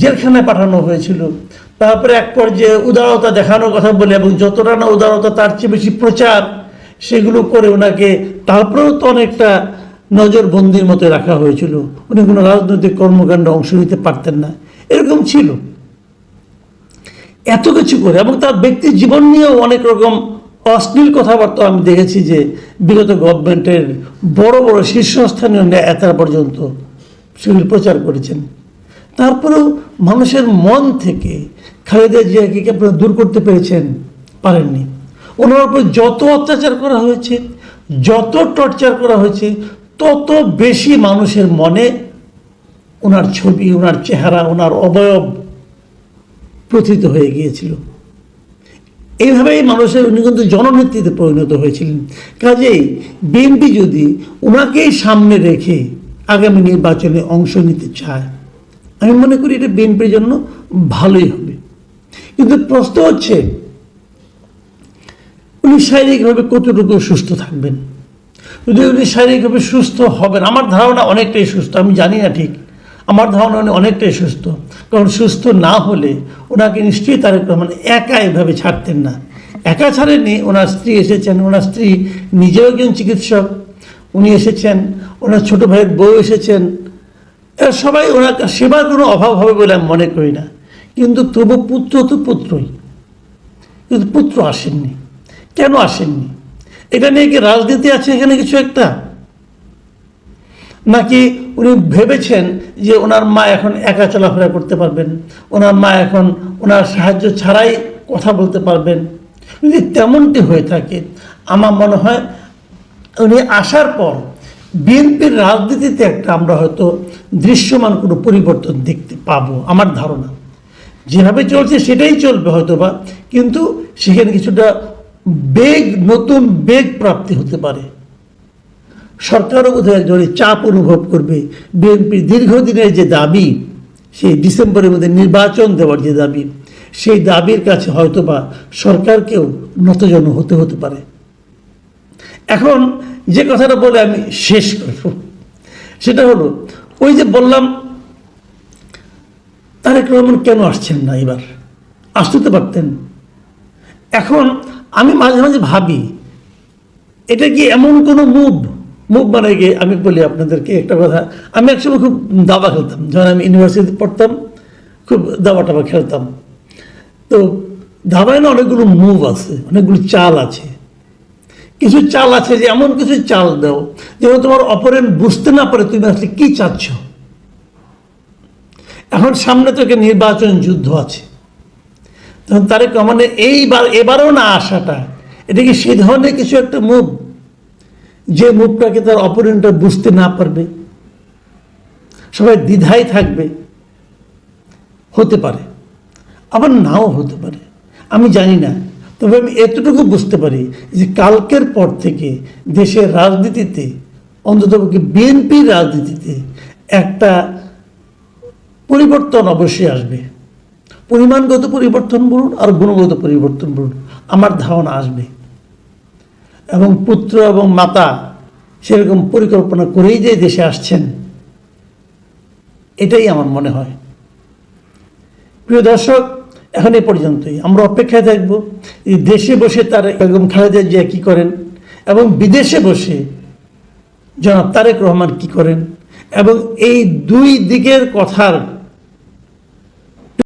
জেলখানায় পাঠানো হয়েছিল। তারপরে এক পর্যায়ে উদারতা দেখানোর কথা বলে এবং যতটা না উদারতা তার চেয়ে বেশি প্রচার, সেগুলো করে ওনাকে তারপরেও তো অনেকটা নজরবন্দির মতো রাখা হয়েছিল। উনি কোনো রাজনৈতিক কর্মকাণ্ডে অংশ নিতে পারতেন না। এরকম ছিল। এত কিছু করে এবং তার ব্যক্তি জীবন নিয়েও অনেক রকম অশ্লীল কথাবার্তা আমি দেখেছি যে বিগত গভর্নমেন্টের বড় বড় শীর্ষস্থানীয় নেতারা পর্যন্ত সেগুলি প্রচার করেছেন। তারপরেও মানুষের মন থেকে খালেদা জিয়াকে কি আপনারা দূর করতে পেরেছেন, পারেননি। ওনার উপর যত অত্যাচার করা হয়েছে, যত টর্চার করা হয়েছে, তত বেশি মানুষের মনে ওনার ছবি, ওনার চেহারা, ওনার অবয়ব প্রথিত হয়ে গিয়েছিল। এইভাবেই মানুষের উনি কিন্তু জননেত্রীতে পরিণত হয়েছিলেন। কাজেই বিএনপি যদি ওনাকেই সামনে রেখে আগামী নির্বাচনে অংশ নিতে চায় আমি মনে করি এটা বিএনপির জন্য ভালোই হবে। কিন্তু প্রশ্ন হচ্ছে, উনি শারীরিকভাবে কতটুকু সুস্থ থাকবেন? যদি উনি শারীরিকভাবে সুস্থ হবেন, আমার ধারণা অনেকটাই সুস্থ, আমি জানি না ঠিক, আমার ধারণা উনি অনেকটাই সুস্থ। কারণ সুস্থ না হলে ওনাকে নিশ্চয়ই তারেক রহমান একা এভাবে ছাড়তেন না। একা ছাড়েননি, ওনার স্ত্রী এসেছেন, ওনার স্ত্রী নিজেও একজন চিকিৎসক, উনি এসেছেন, ওনার ছোট ভাইয়ের বউ এসেছেন সবাই ওনার সেবার কোনো অভাব হবে বলে আমি মনে করি না। কিন্তু তবু পুত্র তো পুত্রই। কিন্তু পুত্র আসেননি। কেন আসেননি? এটা নিয়ে কি রাজনীতি আছে এখানে কিছু একটা? নাকি উনি ভেবেছেন যে ওনার মা এখন একা চলাফেরা করতে পারবেন? ওনার মা এখন ওনার সাহায্য ছাড়াই কথা বলতে পারবেন? যদি তেমনটি হয়ে থাকে, আমার মনে হয় উনি আসার পর বিএনপির রাজনীতিতে একটা আমরা হয়তো দৃশ্যমান কোনো পরিবর্তন দেখতে পাবো, আমার ধারণা। যেভাবে চলছে সেটাই চলবে হয়তো বা কিন্তু সেখানে কিছুটা বেগ, নতুন বেগ প্রাপ্তি হতে পারে। সরকারও বোধহয় একজনের চাপ অনুভব করবে। বিএনপির দীর্ঘদিনের যে দাবি, সেই ডিসেম্বরের মধ্যে নির্বাচন দেওয়ার যে দাবি, সেই দাবির কাছে হয়তোবা সরকারকেও নতজন হতে হতে পারে। এখন যে কথাটা বলে আমি শেষ করব। সেটা হলো, ওই যে বললাম, তারেক রহমান কেন আসছেন না এবার? আসতে তো পারতেন। এখন আমি মাঝে মাঝে ভাবি, এটা কি এমন কোনো মুভ? মুভ মানে গিয়ে আমি বলি আপনাদেরকে একটা কথা, আমি একসময় খুব দাবা খেলতাম। যখন আমি ইউনিভার্সিটিতে পড়তাম, খুব দাবা টাবা খেলতাম। তো দাবায় না অনেকগুলো মুভ আছে, অনেকগুলো চাল আছে। কিছু চাল আছে যে এমন কিছু চাল দাও যেন তোমার অপরেন্ট বুঝতে না পারে তুমি আসলে কি চাচ্ছ। এখন সামনে থেকে নির্বাচন যুদ্ধ আছে। তখন তারেক রহমানের এইবার, এবারও না আসাটা, এটা কি সে ধরনের কিছু একটা মুভ যে মুভটাকে তার অপোনেন্টটা বুঝতে না পারবে, সবাই দ্বিধায় থাকবে, হতে পারে, আবার নাও হতে পারে। আমি জানি না। তবে আমি এতটুকু বুঝতে পারি যে কালকের পর থেকে দেশের রাজনীতিতে অন্ততপক্ষে বিএনপির রাজনীতিতে একটা পরিবর্তন অবশ্যই আসবে। পরিমাণগত পরিবর্তন বলুন আর গুণগত পরিবর্তন বলুন, আমার ধারণা আসবে। এবং পুত্র এবং মাতা সেরকম পরিকল্পনা করেই যে দেশে আসছেন, এটাই আমার মনে হয়। প্রিয় দর্শক, এখন এ পর্যন্তই। আমরা অপেক্ষায় থাকব। দেশে বসে তার বেগম খালেদা জিয়া কী করেন? এবং বিদেশে বসে জনাব তারেক রহমান কী করেন? এবং এই দুই দিকের কথার